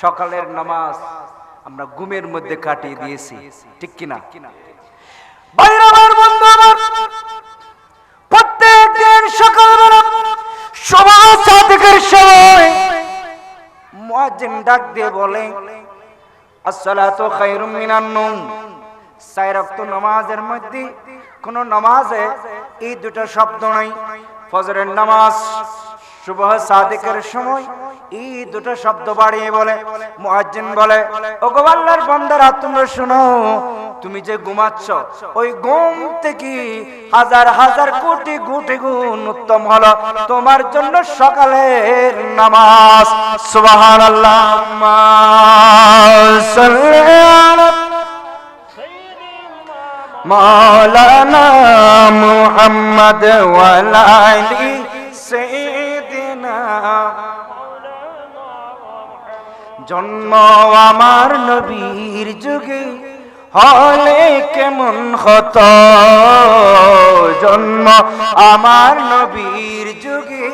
সকালের নামাজ আমরা ঘুমের মধ্যে কাটিয়ে দিয়েছি, ঠিক কিনা? বাইরে আমার বন্ধু আমার, প্রত্যেক দিন সকালবেলা সময় ডাক দিয়ে বলে নামাজের মধ্যে কোন নামাজে এই দুটো শব্দ নাই। ফজরের নামাজ সুবহ সাদিকের সময় এই দুটো শব্দ বাড়িয়ে বলে বলে আল্লাহর বান্দারা, তোমরা তুমি যে ঘুমাচ্ছ, ওই ঘুম থেকে হাজার হাজার কোটি কোটি গুণ উত্তম হলো তোমার জন্য সকালের নামাজ। সুবহানাল্লাহ মাওলানা মুহাম্মদ ওয়ালালি সাইয়্যিদিনা জন্ম আমার নবীর যুগে হলে কেমন হত? জন্ম আমার নবীর যুগে।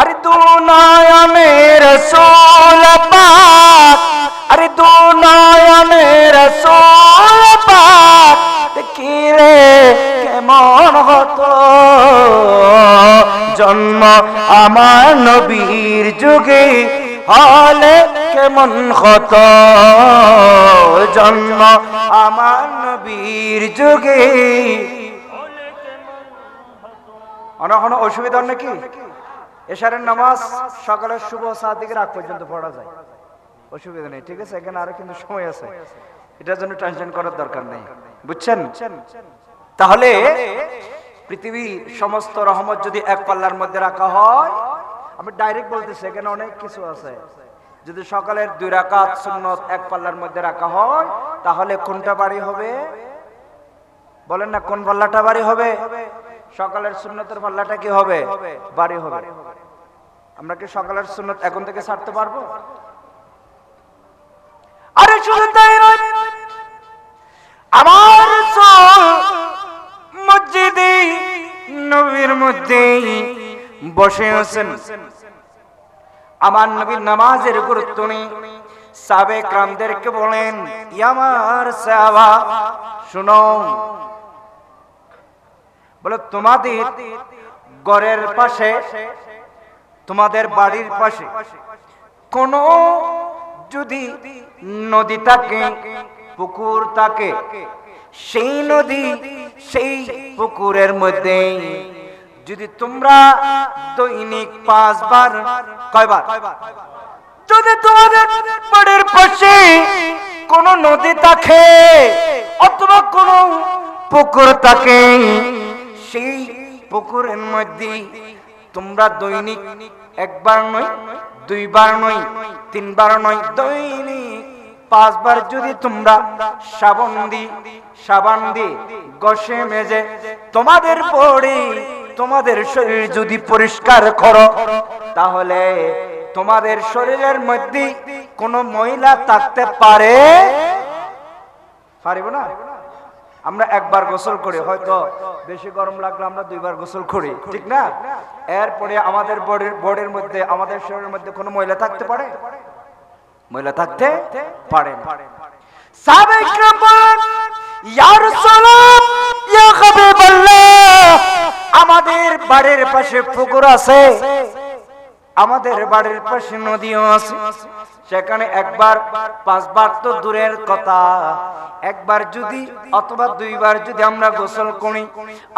আরে দু নয়নের সোল পাক, আরে দু নয়নের সোল পাক কেমন হতো? জন্ম আমার নবীর যুগে হলে কেমন হতো? জন্ম আমার নবীর যুগে অনেক অসুবিধা নাকি? এশারের নামাজ সকালের শুভ সাত দিকে রাত পর্যন্ত পড়া যায়। অসুবিধা নেই, ঠিক আছে? এখানে আরও কিন্তু সময় আছে। এটার জন্য টেনশন করার দরকার নেই। বুঝছেন? তাহলে পৃথিবীর সমস্ত রহমত যদি এক পাল্লার মধ্যে রাখা হয়, আমি ডাইরেক্ট বলতেছি, এখানে অনেক কিছু আছে। যদি সকালের দুই রাকাত সুন্নত এক পাল্লার মধ্যে রাখা হয়, তাহলে কোনটা বাড়ি হবে? বলেন না, কোন পাল্লাটা বাড়ি হবে? সকালের সুন্নতের পাল্লাটা কি হবে? বাড়ি হবে। আমরা কি সকালের সুন্নত এখন থেকে ছাড়তে পারব? আরে শুধু তাই আমার রাসূল মসজিদে নবীর মধ্যে বসে আছেন, আমার নবীর নামাজের গুরুত্ব নেই। বলেন ইয়ামার শুনো। বলে, তোমাদের ঘরের পাশে, তোমাদের বাড়ির পাশে কোন যদি নদী থাকে, পুকুর থাকে সেই নদী, সেই পুকুরের মধ্যে। যদি তোমরা দৈনিক পাঁচবার, কয়বার? যদি তোমাদের বাড়ির পাশে কোন নদী থাকে, অথবা কোন পুকুর থাকে, সেই পুকুরের মধ্যে তোমরা দৈনিক একবার নয়, দুইবার নয়, তিনবার নয়, দৈনিক পাঁচবার যদি তোমরা সাবান দি সাবান দি গসে মেজে, তোমাদের পড়ে তোমাদের শরীর যদি পরিষ্কার করো, তাহলে তোমাদের শরীরের মধ্যে কোনো মহিলা থাকতে পারে? পারিব না? আমরা একবার গোসল করি, হয়তো বেশি গরম লাগলে আমরা দুইবার গোসল করি, ঠিক না? এরপরে আমাদের বডির বডির মধ্যে, আমাদের শরীরের মধ্যে কোনো মহিলা থাকতে পারে? মহিলা থাকতে পারে না। আমাদের বাড়ির পাশে পুকুর আছে। আমাদের বাড়ির পাশে নদীও আছে। সেখানে একবার, পাঁচবার তো দূরের কথা। একবার যদি অথবা দুইবার যদি আমরা গোসল করি,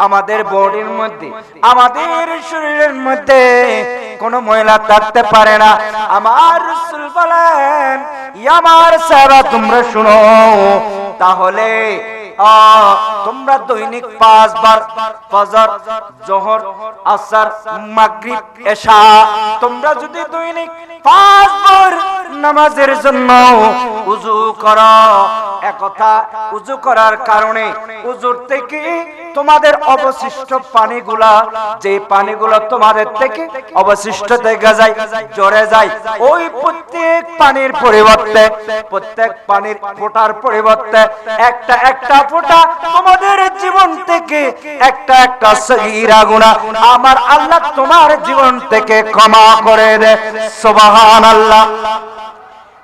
আমাদের বডির মধ্যে, আমাদের শরীরের মধ্যে কোনো ময়লা থাকতে পারে না। আমার রসুল বলেন আমার সারা তোমরা শুনো, তাহলে তোমরা দৈনিক পাঁচবার ফজর, জোহর, আসর, মাগরিব, এশা, তোমরা যদি দৈনিক পাঁচবার নামাজের জন্য উজু করো, একথা উজু করার কারণে উজুর থেকে তোমাদের অবশিষ্ট পানিগুলা, যে পানিগুলো তোমাদের থেকে অবশিষ্ট থেকে যায় জড়ে যায়, ওই প্রত্যেক পানির পরিবর্তে, প্রত্যেক পানির ফোটার পরিবর্তে একটা একটা ফোঁটা তোমাদের জীবন থেকে একটা একটা সহিরা গুণা আমার আল্লাহ তোমার জীবন থেকে ক্ষমা করে দে। সুবহানাল্লাহ।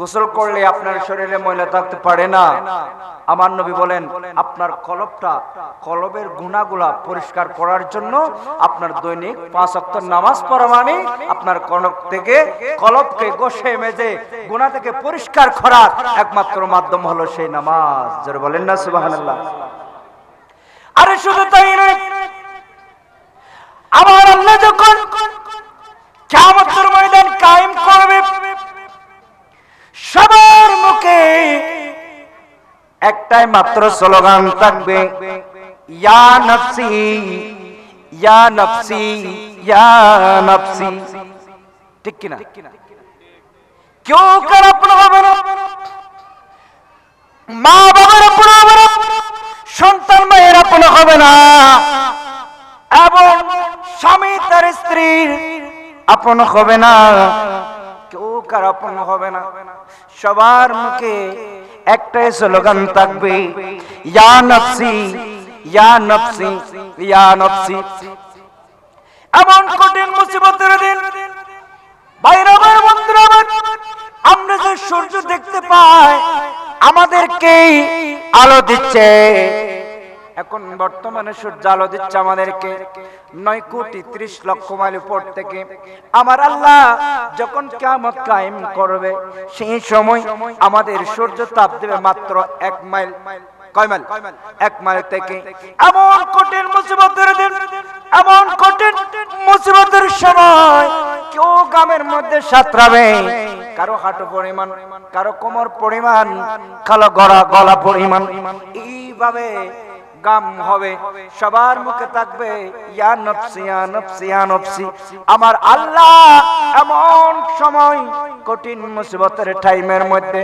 গোসল করলে আপনার শরীরে ময়লা থাকতে পারে না। আমার নবী বলেন, আপনার কলবটা কলবের গুণাগুলা পরিষ্কার করার জন্য আপনার দৈনিক পাঁচ অক্ট নামাজ পড়া মানে আপনার কলব থেকে কলবকে গোসে মেজে গুণা থেকে পরিষ্কার করার একমাত্র মাধ্যম হলো সেই নামাজ। যারা বলেন না, সুবহানাল্লাহ। আরে শুধু তাই আমার আল্লাহ যখন কিয়ামতের ময়দান কায়েম করবে সবার মুখে একটাই মাত্র স্লোগান থাকবে, ইয়া নফসি ইয়া নফসি ইয়া নফসি। ঠিক কিনা? কেউ কার মা বাবার আপন হবে না। সন্তান মায়ের আপন হবে না। এবং স্বামী তার স্ত্রীর আপন হবে না। কেউ কার আপন হবে না। সবার মুখে একটাই স্লোগান থাকবে ইয়া নফসি ইয়া নফসি ইয়া নফসি। এমন কঠিন মুসিবতের দিন বাইরে আমার বন্ধুরা আমার, যে সূর্য দেখতে পাই আমাদেরকে আলো দিচ্ছে। এখন বর্তমানে সূর্য আলো দিচ্ছে আমাদেরকে নয় কোটি ত্রিশ লক্ষ মাইল উপর থেকে। আমার আল্লাহ যখন কেমত কায়েম করবে, সেই সময় আমাদের সূর্য তাপ দেবে মাত্র এক মাইল। কারও হাঁটু পরিমাণ, কারও কোমর পরিমাণ কালো গলা গলা পরিমাণ। এইভাবে গাম হবে, সবার মুখে থাকবে আমার আল্লাহ এমন সময় কঠিন মুসিবতের টাইমের মধ্যে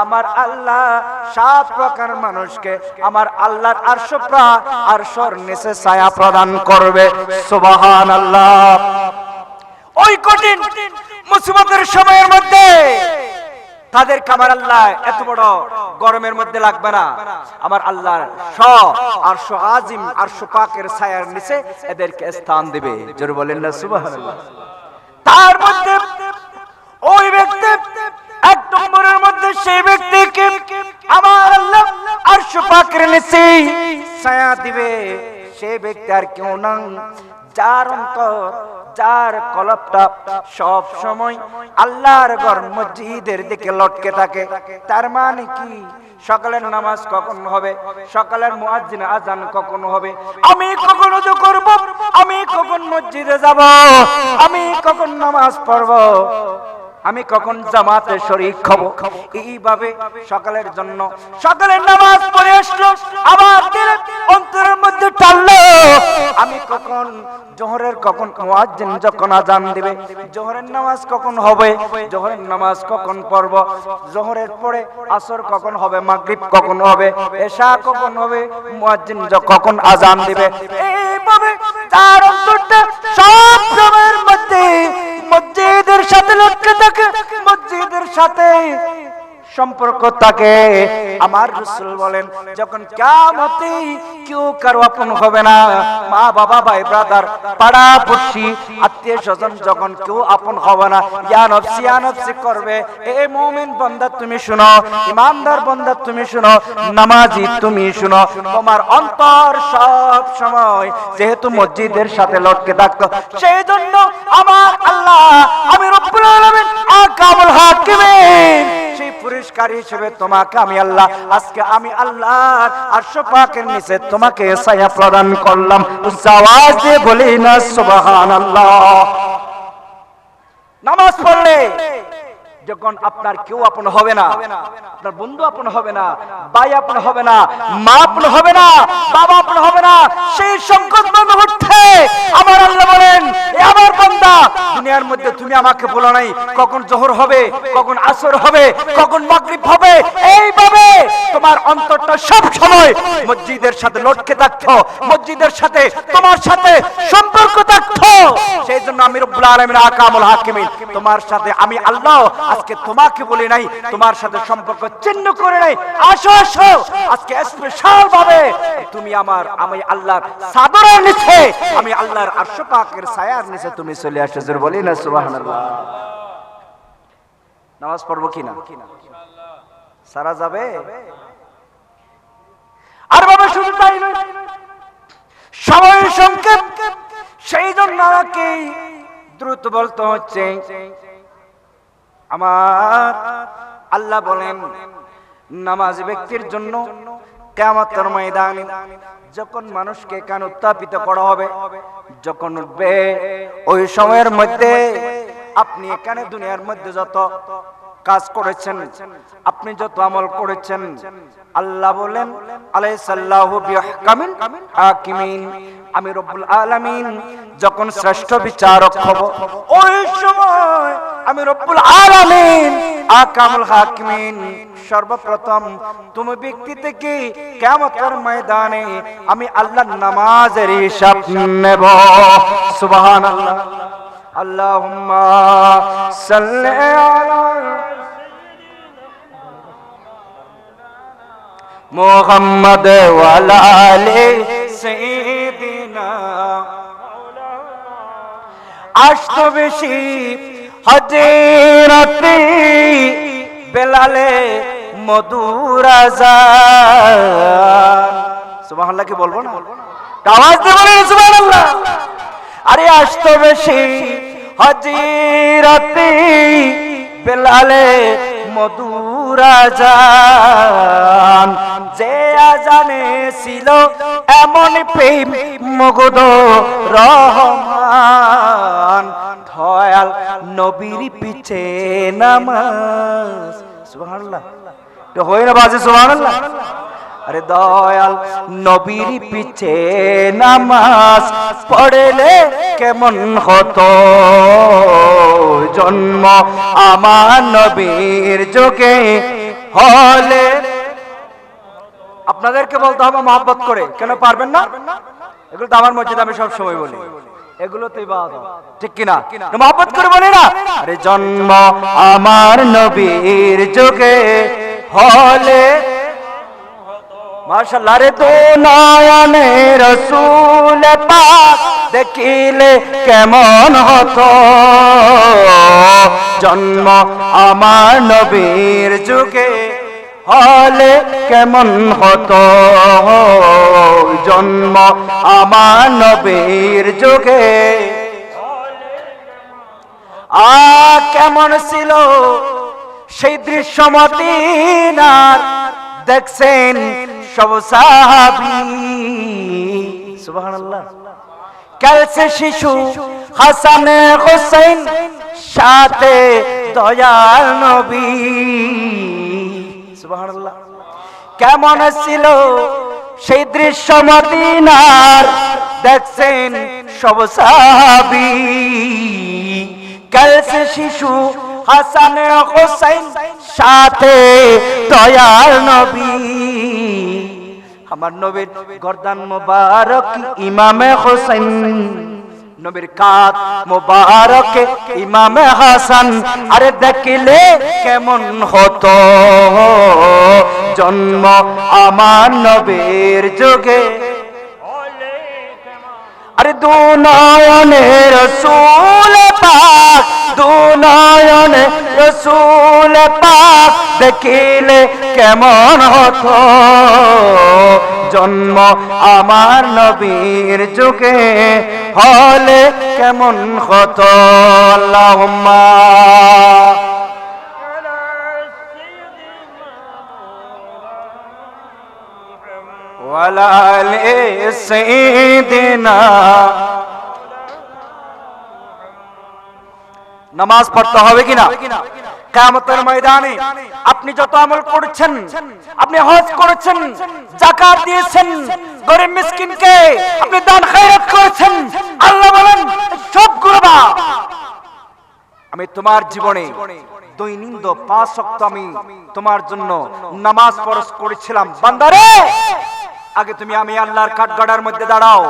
আমার আল্লাহ সাত প্রকার মানুষকে আমার আল্লাহর আরশপ্রা আরশর নিচে ছায়া প্রদান করবে। সুবহান আল্লাহ ওই কঠিন মুসিবতের সময়ের মধ্যে তাদের কামার আল্লাহ এত বড় গরমের মধ্যে লাগবে না। আমার আল্লাহর স আজিম আর স পাকের ছায়ার নিচে এদেরকে স্থান দিবে। জোর বলেন না, সুবহানাল্লাহ। তার মধ্যে ওই ব্যক্তি, এক নম্বরের মধ্যে সেই ব্যক্তিকে আমার আল্লাহ আর স পাকের নিচে ছায়া দিবে। সেই ব্যক্তি আর কেউ না যার অন্তর, যার কলপটা সব সময় আল্লাহর ঘর মসজিদের দিকে লটকে থাকে। তার মানে কি? সকালের নামাজ কখন হবে? সকালের মুয়াজ্জিন আজান কখন হবে? আমি কখন উযু করব? আমি কখন মসজিদে যাব? আমি কখন নামাজ পড়ব? আমি কখন জামাতে শরীক হব? এইভাবে সকালের জন্য সকালের নামাজ পড়ে আসলো, আবার অন্তরের মধ্যে টানলো। আমি কখন জোহরের কখন মুয়াজ্জিন যখন আজান দিবে, জোহরের নামাজ কখন হবে, জোহরের নামাজ কখন পড়ব, জোহরের পরে আসর কখন হবে, মাগরিব কখন হবে, এশা কখন হবে, মুয়াজ্জিন কখন আজান দিবে। এইভাবে তার অন্তরটা সব সময়ের মধ্যে সাথে লটকে থাকে মসজিদের সাথে। সম্পর্ক থাকে। আমার রসুল বলেন, যখন কিয়ামতে কেউ কারও আপন হবে না, মা, বাবা, ভাই ব্রাদার পাড়া পড়শি আত্মীয় স্বজন যখন কেউ আপন হবে না, ইয়া নফসি ইয়া নফসি করবে। এ মুমিন বান্দা, তুমি শুনো, ইমানদার বান্দা, তুমি শুনো, নামাজি, তুমি শুনো, তোমার অন্তর সব সময় যেহেতু মসজিদের সাথে লটকে থাকতো সেই জন্য আমার আল্লাহ, আমি রব্বুল আলামিন আকামুল হাকিমিন পুরস্কার হিসেবে তোমাকে আমি আল্লাহ, আজকে আমি আল্লাহর আরশ পাকের নিচে তোমাকে ছায়া প্রদান করলাম। বলি না, সুবহানাল্লাহ। নামাজ পড়লে যখন আপনার কেউ আপন হবে না, আপনার বন্ধু আপন হবে না, ভাই আপন হবে না, মা আপন হবে না, বাবা আপন হবে না, সেই সংকট মুহূর্তে আমার আল্লাহ বলেন বান্দা, দুনিয়ার মধ্যে তুমি আমাকে বলো নাই কখন জোহর হবে, কখন আসর হবে, কখন মাগরিব হবে। এইভাবে তোমার অন্তরটা সব সময় মসজিদের সাথে লটকে থাকতো, মসজিদের সাথে তোমার সাথে সম্পর্ক থাকতো। সেই জন্য আমি রব্বুল আলামিন, আকামুল হাকিমিন, তোমার সাথে আমি আল্লাহ আজকে তোমাকে বলি নাই, তোমার সাথে সম্পর্ক চিহ্ন করে নাই। আসো আসো, আজকে স্পেশাল ভাবে তুমি আমার, আমি আল্লাহর সাদরের নিচে, আমি আল্লাহর আরশ পাকের ছায়ার নিচে তুমি চলে আসো জোর বলি না, সুবহানাল্লাহ। নামাজ পড়ব কি না সারা যাবে? আর বাবা, শুধু তাই নয়, সময় সংক্ষেপ, সেই জন্য আমাকে দ্রুত বলতে হচ্ছে, আমার আল্লাহ বলেন, নামাজ ব্যক্তির জন্য কেমতের ময়দানে যখন মানুষকে কেন উত্থাপিত করা হবে? যখন উঠবে ওই সময়ের মধ্যে আপনি এখানে দুনিয়ার মধ্যে যত কাজ করেছেন, আপনি যত আমল করেছেন, আল্লাহ বলেন আমি রব্বুল আলামিন যখন শ্রেষ্ঠ বিচারক হব, ওই সময় আমি রব্বুল আলামিন আকামুল হাকিমিন। সর্বপ্রথম তুমি ব্যক্তি থেকে কিয়ামতের ময়দানে আমি আল্লাহর নামাজের হিসাব নেব। সুবহানাল্লাহ। আল্লাহুম্মা সাল্লি আলা মোহাম্মদ ওয়ালালে সাইয়্যিদিনা আসতো বেশি হজরতে বেলালে মধুর আজান সুবহানাল্লাহ কি বলব না? আওয়াজ দিয়ে সুবহানাল্লাহ। আরে আসতো বেশি হজরতে বেলালে মধুর আজান। যে আজানে ছিল এমন প্রেম মগদ রহমান। ধয়াল নবীর পিছে নামাজ। সুবহানাল্লাহ। তো হয় না বাজে সুবহানাল্লাহ? আরে দয়াল, নবীর পিছে নামাজ পড়লে কেমন হতো? জন্ম আমার নবীর যোগে হলে। আপনাদেরকে বলতে হবে মহব্বত করে, কেন পারবেন না? এগুলো তো আমার মসজিদ আমি সব সময় বলি এগুলো ঠিক কিনা? মহব্বত করে বলি না? আরে জন্ম আমার নবীর যোগে হলে মাশাল্লাহ রে তো নয়নে রসুল পাক দেখিলে কেমন হতো? জন্ম আমার নবীর যুগে হলে কেমন হতো? জন্ম আমার নবীর যুগে আ, কেমন ছিল সেই দৃশ্য মদিনার দেখছেন সব সাহাবি। সুবহানাল্লাহ। কালসে শিশু হাসান হোসেন, সাথে দয়াল নবী। সুবহানাল্লাহ। কেমন ছিল সেই দৃশ্য মদিনার? দেখছেন সব সাহাবি। কালসে শিশু হাসান হোসেন সাথে দয়াল নবী। আমার নবীর গর্দান মোবারক ইমামে হোসেন নবীর কাত মোবারক ইমামে হাসান। আরে দেখিলে কেমন হতো জন্ম আমার নবীর যুগে। আরে দু নয়নে রসুল পাক, দু রসুল পাক, দেখিলে কেমন হতো? জন্ম আমার নবীর যুগে, হলে কেমন হতো? আল্লাহুম্মা আলাল সাইয়্যিদিনা নামাজ পড়তে হবে কিনা? কেমতের ময়দানে আপনি যত আমল করছেন, আপনি হজ করেছেন, জাকাত দিয়েছেন, গরিব মিসকিনকে আপনি দান খেয়াত করেছেন, আল্লাহ বলেন, সব বা আমি তোমার জীবনে দৈনিন্দ পাঁচ সপ্তাহ আমি তোমার জন্য নামাজ পরশ করেছিলাম। বান্দারে! আগে তুমি আমি আল্লাহর কাঠগড়ার মধ্যে দাঁড়াও।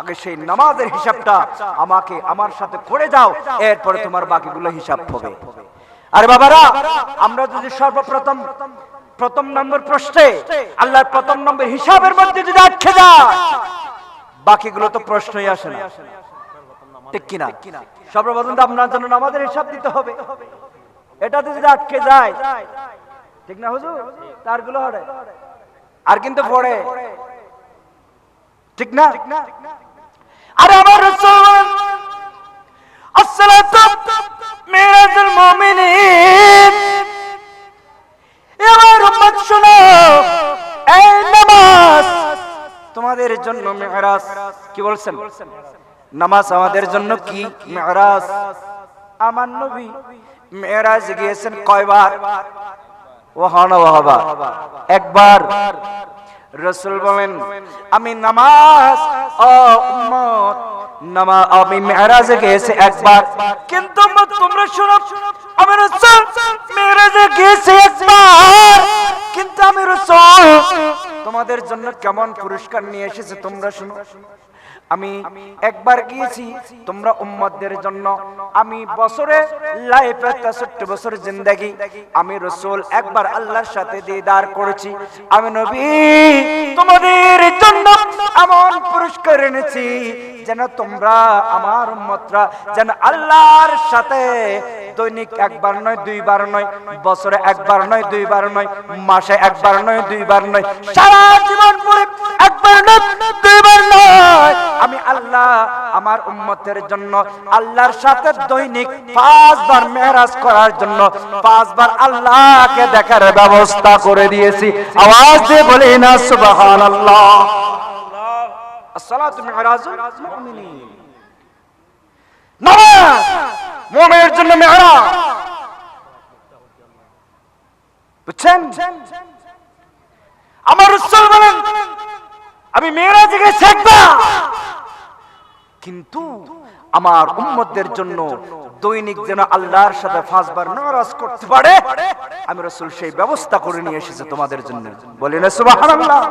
আগে সেই নামাজের হিসাবটা আমাকে আমার সাথে করে যাও এরপরে তোমার বাকিগুলো হিসাব হবে। আরে বাবারা, আমরা যদি সর্বপ্রথম প্রথম নম্বর প্রশ্নে আল্লাহর প্রথম নম্বর হিসাবের মধ্যে যদি আটকে যায় বাকিগুলো তো প্রশ্নই আসে না। ঠিক কিনা? সর্বপ্রথম তো আপনার জন্য আমাদের হিসাব দিতে হবে। এটাতে যদি আটকে যায়, ঠিক না হুজুর? তারগুলো হরে আর কিন্তু পড়ে। ঠিক না? আরে আমার রাসূল। আসসালাতু মিরাজুল মুমিনিন। আমার উম্মত শোনো। এই নামাজ তোমাদের জন্য মেহরাজ কি বলছেন? নামাজ আমাদের জন্য কি? মেহরাজ আমার নবী গিয়েছেন কয়বার? একবার রসুল বলেন, আমি নামাজ নামা, আমি মেহরাজে গিয়েছি একবার। কিন্তু তোমরা শোনো, আমি রসুল মেহরাজে গিয়েছি একবার। কিন্তু আমি রসুল তোমাদের জন্য কেমন পুরস্কার নিয়ে এসেছে, তোমরা শোনো। আমি একবার গিয়েছি, তোমরা উম্মতদের জন্য। আমি বছরে লাইফে তেষট্টি বছর জিন্দাগি। আমি রসুল একবার আল্লাহর সাথে দিদার করেছি। আমি নবী, তোমাদের জন্য এমন পুরস্কার এনেছি যেন তোমরা আমার উম্মতরা যেন আল্লাহর সাথে দৈনিক একবার নয়, দুইবার নয়, বছরে একবার নয়, দুইবার নয়, মাসে একবার নয়, দুইবার নয়, সারা জীবন পরে একবার নয়, দুইবার নয় আমি আল্লাহ আমার উম্মতের জন্য আল্লাহর সাথে দৈনিক পাঁচবার মেহরাজ করার জন্য পাঁচবার আল্লাহকে দেখার ব্যবস্থা করে দিয়েছি। আওয়াজ দিয়ে বলি না, সুবহানাল্লাহ। আসসালাতু মিরাজুল মুমিনিন। নামাজ! মুমিনের জন্য মেহরাজ! বুঝছেন? আমার রাসূল বলেন আমি মেয়েরা গেছি একবার কিন্তু আমার উম্মতদের জন্য দৈনিক যেন আল্লাহর সাথে পাঁচবার নারাজ করতে পারে, আমি রসুল সেই ব্যবস্থা করে নিয়ে এসেছি তোমাদের জন্য। বলি না, সুবহানাল্লাহ।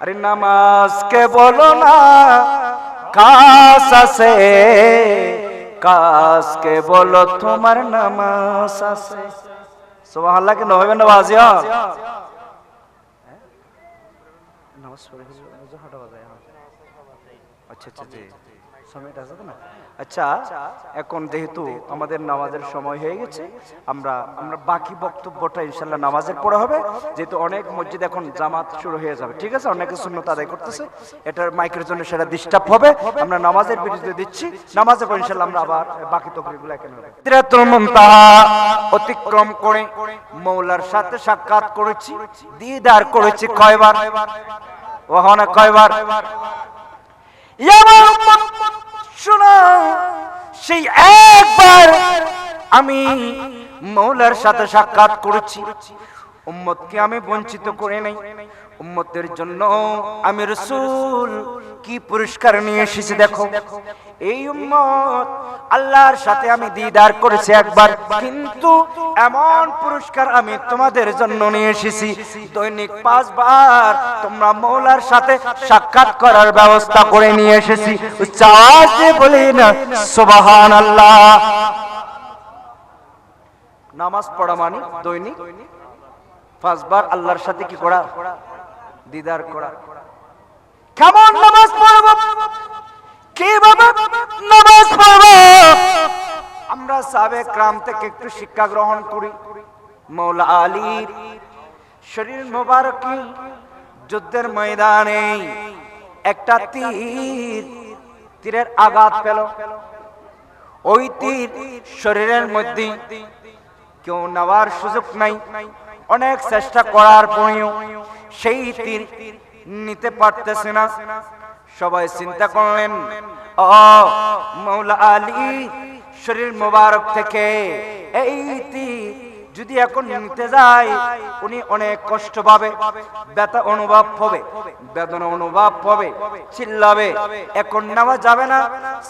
আরে নামাজকে বলো না কাস আছে। কাসকে বলো, তোমার নামাজ আছে। সুবহানাল্লাহ কেন হবে না, বাজিয়া। হ্যাঁ। আচ্ছা আচ্ছা জি না? আচ্ছা এখন যেহেতু আমাদের নামাজের সময় হয়ে গেছে, আমরা আমরা বাকি বক্তব্যটা ইনশাল্লাহ নামাজের হবে। যেহেতু অনেক মসজিদ এখন জামাত শুরু হয়ে যাবে, ঠিক আছে? অনেকে শূন্যতা আদায় করতেছে। এটার মাইকের জন্য সেটা ডিস্টার্ব হবে। আমরা নামাজের বিরুদ্ধে দিচ্ছি। নামাজের পর ইনশাল্লাহ আমরা আবার বাকি তকরিগুলো এখানে অতিক্রম করে মৌলার সাথে সাক্ষাৎ করেছি, দিদার করেছি কয়বার? ওখানে কয়বার? সেই একবার আমি মৌলার সাথে সাক্ষাৎ করেছি। উম্মতকে আমি বঞ্চিত করে নাই। উম্মতের জন্য আমি রসুল কি পুরস্কার নিয়ে এসেছি দেখো। এই উম্মত, আল্লাহর সাথে আমি দিদার করেছি একবার, কিন্তু এমন পুরস্কার আমি তোমাদের জন্য নিয়ে এসেছি। দৈনিক পাঁচবার তোমরা মৌলার সাথে সাক্ষাৎ করার ব্যবস্থা করে নিয়ে এসেছি। উচ্চাসে বলি না সুবাহান আল্লাহ নামাজ পড়া মানে দৈনিক পাঁচবার আল্লাহর সাথে কি করা? দিদার করা। কেমন নামাজ পড়ব? কীভাবে নামাজ পড়ব। আমরা সাবেক গ্রাম থেকে একটু শিক্ষা গ্রহণ করি। মৌলা আলীর শরীর মোবারক, যুদ্ধের ময়দানে একটা তীর, তীরের আঘাত পেল। ওই তীর শরীরের মধ্যে কেউ নেওয়ার সুযোগ নাই। অনেক চেষ্টা করার পরেও সেই তীর নিতে পারতেছে না। সবাই চিন্তা করলেন ও মৌলা আলী শরীর মোবারক থেকে এই যদি এখন নিতে যায়, উনি অনেক কষ্ট পাবে, ব্যথা অনুভব হবে, বেদনা অনুভব হবে, চিল্লাবে। এখন নেওয়া যাবে না।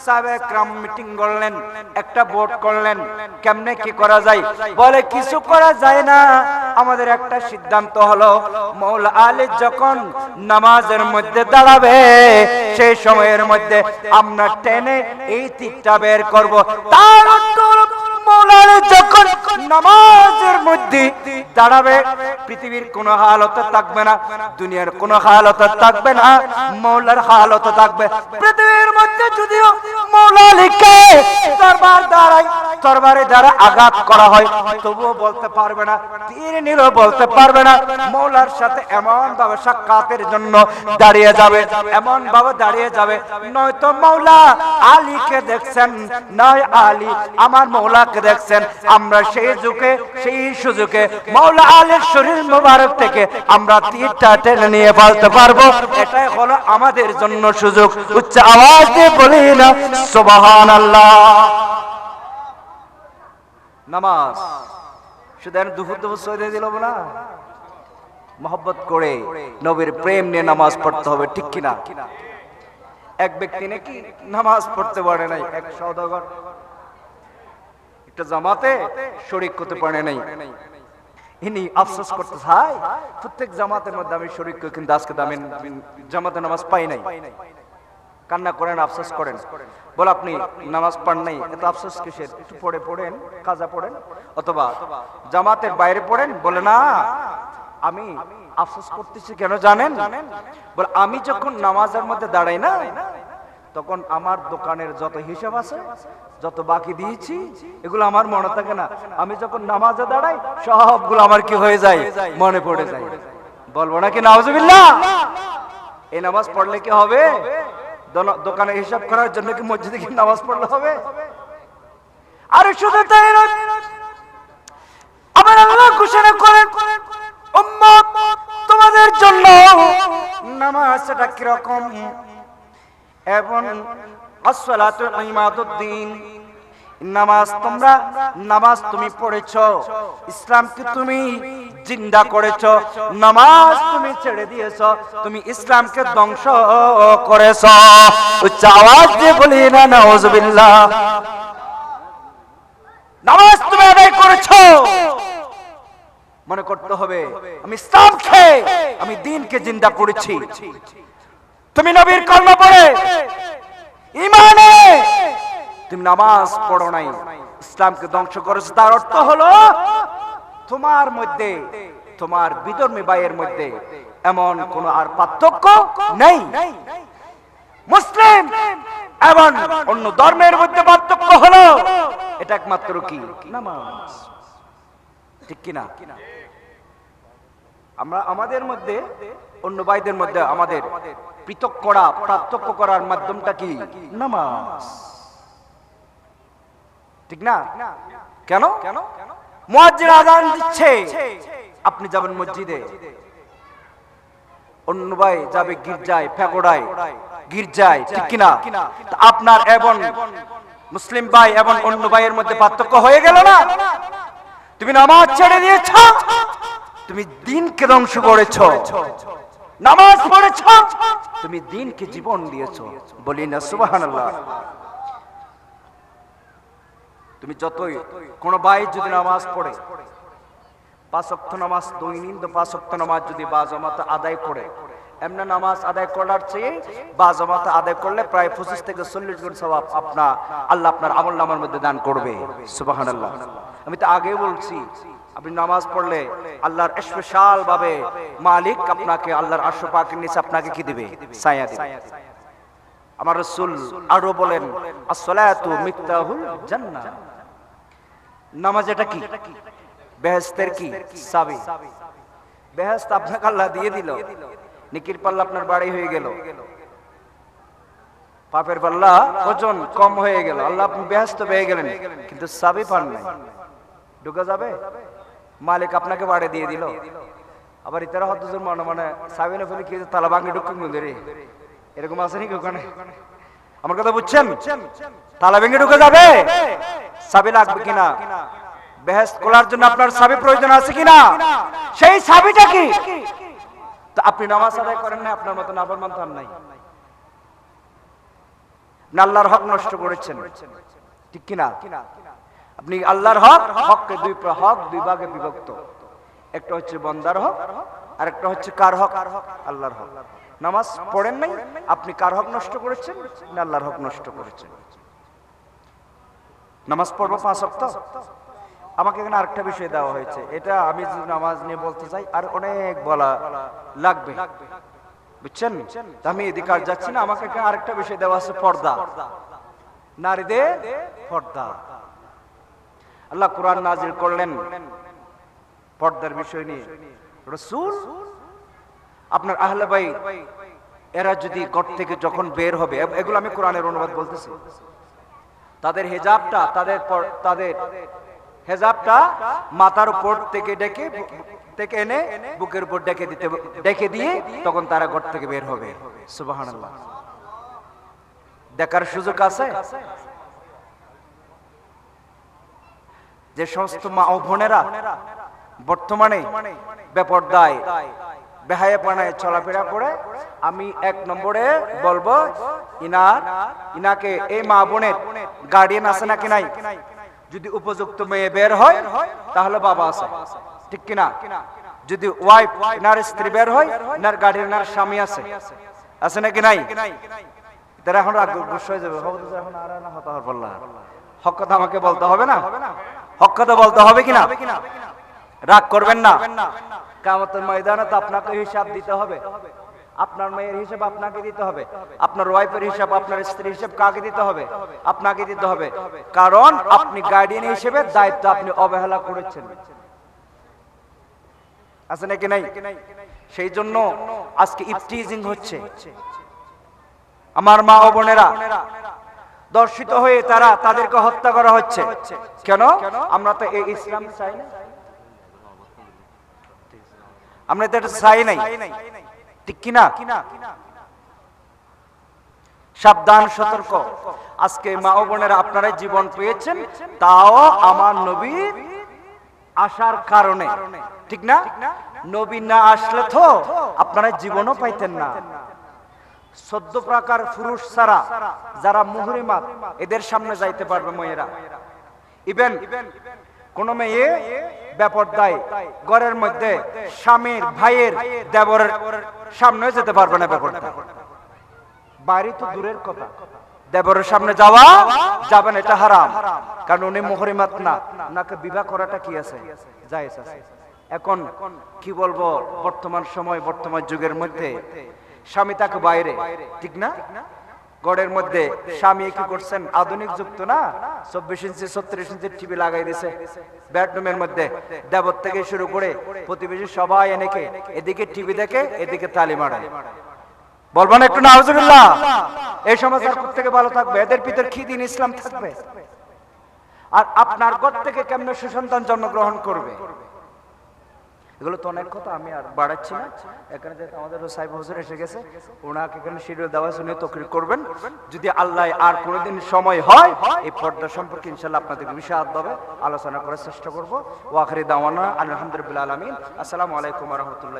সাবে ক্রাম মিটিং করলেন, একটা বোর্ড করলেন, কেমনে কি করা যায়? বলে, কিছু করা যায় না। আমাদের একটা সিদ্ধান্ত হলো মৌলা আলী যখন নামাজের মধ্যে দাঁড়াবে, সেই সময়ের মধ্যে আমরা টেনে এই তীরটা বের করব। তার আঘাত করা হয়, তবুও বলতে পারবে না, তীর বলতে পারবে না, মৌলার সাথে এমন ভাবে সাক্ষাতের জন্য দাঁড়িয়ে যাবে এমন ভাবে দাঁড়িয়ে যাবে। নয়তো মৌলা আলীকে দেখছেন, নয় আলী, আমার মৌলাকে দেখছেন, আমরা সেই যুগে, সেই সুযোগে মৌলা আলীর শরীর মোবারক থেকে আমরা তীরটা টেনে নিয়ে ফেলতে পারব। এটাই হলো আমাদের জন্য সুযোগ। উচ্চ আওয়াজ দিয়ে বলি না সুবহান আল্লাহ নামাজ। শুধু দুপুর দুপুর সরে দিল না? মোহব্বত করে নবীর প্রেম নিয়ে নামাজ পড়তে হবে, ঠিক কিনা? এক ব্যক্তি নাকি নামাজ পড়তে পারে নাই এক সৌদাগর একটা জামাতে শরিক করতে পারে নাই। ইনি আফসোস করতে প্রত্যেক জামাতের মধ্যে আমি শরিক কিন্তু আজকে জামাতে নামাজ পাই নাই। কান্না করেন, আফসোস করেন। বল, আপনি নামাজ পড়েন নাই, এত আফসোস কিসের? একটু পড়ে পড়েন, কাজা পড়েন। অথবা, জামাতের বাইরে পড়েন? বলে, না, আমি আফসোস করতেছি, কেন জানেন? বলে, আমি যখন নামাজের মধ্যে দাঁড়াই না তখন আমার দোকানের যত হিসাব আছে, যত বাকি দিয়েছি, এগুলো আমার মনে থাকে না। আমি যখন নামাজে দাঁড়াই, সবগুলো আমার কি হয়ে যায়? মনে পড়ে যায়। বলব নাকি? নাউজুবিল্লাহ! এই নামাজ পড়লে কি হবে? দোকানে হিসাব করার জন্য কি মসজিদে কি নামাজ পড়লে হবে? আরে শুধু তাই আমার আল্লাহ ঘোষণা করেন তোমাদের জন্য নামাজটা কীরকম? এবং আসসালাতু ইমাদুদ্দিন, নামাজ তোমরা, নামাজ তুমি পড়েছ, ইসলামকে তুমি জিন্দা করেছ, নামাজ তুমি ছেড়ে দিয়েছ, তুমি ইসলামকে ধ্বংস করেছ। আওয়াজ দিয়ে বলি না, নাউজুবিল্লাহ। নামাজ তুমি আদায় করেছ। মনে করতে হবে, আমি ইসলামকে, আমি দিনকে জিন্দা করেছি। তুমি নবীর কর্ম পড়ে ইমানে। তুমি নামাজ পড়ো নাই, ইসলামকে ধ্বংস করেছ। তার অর্থ হলো, তোমার মধ্যে, তোমার বিধর্মী ভাইয়ের মধ্যে এমন কোন আর পার্থক্য নেই। মুসলিম এবং অন্য ধর্মের মধ্যে পার্থক্য হলো, এটা একমাত্র কি? নামাজ। ঠিক কিনা? আমরা আমাদের মধ্যে অন্য ভাইদের মধ্যে আমাদের পৃথক করা পার্থক্য করার মাধ্যমটা কি? নামাজ। ঠিক না? কেন? কেন মুয়াজ্জিন আজান দিচ্ছে। আপনি যাবেন মসজিদে। অন্য ভাই যাবে গির্জায় ফেকোড়ায় গির্জায়, ঠিক কিনা? আপনার এবং মুসলিম ভাই এবং অন্য ভাইয়ের মধ্যে পার্থক্য হয়ে গেল না? তুমি নামাজ ছেড়ে দিয়েছ? তুমি দিনকে ধ্বংস করেছ। নামাজ পড়েছ? তুমি দিনকে জীবন দিয়েছ। বলি না সুবহানাল্লাহ। তুমি যতই কোন ভাই যদি নামাজ পড়ে পাঁচ নামাজ পাঁচ নামাজ যদি বা জমাতে আদায় করে এমনি নামাজ আদায় করার চেয়ে বা জমাতে আদায় করলে প্রায় পঁচিশ থেকে চল্লিশ গুণ স্বভাব আপনার আল্লাহ আপনার আমল নামার মধ্যে দান করবে। সুবাহান আমি তো আগে বলছি আপনি নামাজ পড়লে আল্লাহর স্পেশাল ভাবে মালিক আপনাকে আল্লাহর আশো পাকের নিচে আপনাকে কি দিবে? ছায়া দিবে। আমার রসুল আরও বলেন, আসসালাতু মিফতাহুল জান্নাহ। নামাজ এটা কি? বেহেস্তের কি? চাবি বেহেস্ত আপনাকে আল্লাহ দিয়ে দিল। নিকির পাল্লা আপনার বাড়ি হয়ে গেল। পাপের পাল্লা ওজন কম হয়ে গেল। আল্লাহ আপনি বেহেস্ত পেয়ে গেলেন, কিন্তু চাবি পান নাই। ঢুকে যাবে? মালিক আপনাকে বাড়ি দিয়ে দিল। আবার ইতারা হদ্দুজুর মনে মনে, সাবিনে ফেলে কি তালা ভাঙি ঢুকুন এরকম আছে নাকি ওখানে? আমার কথা বুঝছেন? তালা ভেঙে ঢুকে যাবে। সাবি লাগবে কিনা বেহেস জন্য আপনার সাবি প্রয়োজন আছে কিনা সেই সাবিটা কি? আপনি নামাজ আদায় করেন না আপনার মতো নাফর নাই। আল্লাহর হক নষ্ট করেছেন। ঠিক কিনা আপনি আল্লাহর হক, হককে দুই হক দুই ভাগে বিভক্ত। একটা হচ্ছে বন্দার হক আর একটা হচ্ছে কার হক? আল্লাহর হক। নামাজ পড়েন নাই, আপনি কার হক নষ্ট করেছেন না আল্লাহর হক নষ্ট করেছেন? নামাজ পড়ব পাঁচ সপ্তাহ আমাকে এখানে আরেকটা বিষয় দেওয়া হয়েছে। এটা আমি নামাজ নিয়ে বলতে চাই, আর অনেক বলা লাগবে। বুঝছেন? আমি এদিকে আর যাচ্ছি না, আমাকে আরেকটা বিষয় দেওয়া আছে, পর্দা। নারীদের পর্দা। আল্লাহ কোরআন নাজির করলেন। পর্দার বিষয় নিয়ে। রসুল, আপনার আহলে ভাই এরা যদি ঘর থেকে যখন বের হবে এগুলো আমি কোরআনের অনুবাদ বলতেছি। তাদের হেজাবটা, তাদের তাদের হেজাবটা মাথার উপর থেকে ডেকে থেকে এনে বুকের উপর ডেকে দিতে ডেকে দিয়ে তখন তারা ঘর থেকে বের হবে। সুবহানাল্লাহ। দেখার সুযোগ আছে? যে সমস্ত মা ও বোনেরা বর্তমানে বেপর্দায় বেহায়া পানায় চলাফেরা করে, আমি এক নম্বরে বলব, ইনার, ইনাকে এই মা বোনের গার্ডিয়ান আছে নাকি নাই? যদি উপযুক্ত মেয়ে বের হয়, তাহলে বাবা আছে। ঠিক কিনা? যদি ওয়াইফ ইনার স্ত্রী বের হয়, ইনার গার্ডিয়ান ইনার স্বামী আছে। আছে নাকি নাই? তারা এখন রাগ গুস হয়ে যাবে। হক কথা আমাকে বলতে হবে না? হক কথা বলতে হবে কিনা? রাগ করবেন না। কামতের ময়দানে তো আপনাকে হিসাব দিতে হবে। আপনার মেয়ের হিসাব আপনাকে দিতে হবে। আপনার ওয়াইফের হিসাব আপনার স্ত্রীর হিসাব কাকে দিতে হবে? আপনাকে দিতে হবে। কারণ আপনি গার্ডিয়ান হিসেবে দায়িত্ব আপনি অবহেলা করেছেন। আছে নাকি নাই? সেই জন্য আজকে ইফটিজিং হচ্ছে। আমার মা ও বোনেরা দর্শিত হয়ে তারা তাদেরকে হত্যা করা হচ্ছে। কেন? আমরা তো এই ইসলাম চাই আমরা তো এটা চাই নাই। ঠিক কিনা? সাবধান, সতর্ক। আজকে মা ও বোনেরা আপনারা জীবন পেয়েছেন, তাও আমার নবী আসার কারণে। ঠিক না? নবী না আসলে তো আপনারা জীবনও পাইতেন না। সদ্য প্রকার পুরুষ ছাড়া যারা মুহরিমাত এদের সামনে যাইতে পারবে মেয়েরা ইভেন কোন মেয়ে ব্যাপরদায় ঘরের মধ্যে স্বামীর, ভাইয়ের, দেবরের সামনে যেতে পারবে না ব্যাপারটা বাড়ি তো দূরের কথা। দেবরের সামনে যাওয়া যাবেন এটা হারাম। কারণ উনি মুহরিমাত না। ওনাকে বিবাহ করাটা কি আছে? জায়েজ আছে। এখন কি বলব, বর্তমান সময়, বর্তমান যুগের মধ্যে স্বামী তাকে বাইরে। ঠিক না? গড়ের মধ্যে স্বামী কি করছেন? আধুনিক যুক্ত না? চব্বিশ ইঞ্চি, ছত্রিশ ইঞ্চি টিভি লাগাই দিছে। বেডরুমের মধ্যে দেবর থেকে শুরু করে প্রতিবেশী সবাই এনেকে এদিকে টিভি দেখে, এদিকে তালি মারায় বলবেন একটু নাউজুবিল্লাহ। এই সমাজ আর থেকে ভালো থাকবে? এদের ভিতর কি দিন ইসলাম থাকবে? আর আপনার ঘর থেকে কেমনে সুসন্তান জন্মগ্রহণ করবে? এগুলো তো অনেক কথা, আমি আর বাড়াচ্ছি না। এখানে যেহেতু আমাদের সাহেব হোসেন এসে গেছে, ওনাকে এখানে শিডিউল দেওয়া শুনে তকরির করবেন। যদি আল্লাহ আর কোনোদিন সময় হয়, এই পর্দা সম্পর্কে ইনশাল্লাহ আপনাদের বিশাদভাবে আলোচনা করার চেষ্টা করব। ওয়াখারি দাওয়ানা আলহামদুলিল্লাহ আলমিন। আসসালামু আলাইকুম রহমতুল্লাহ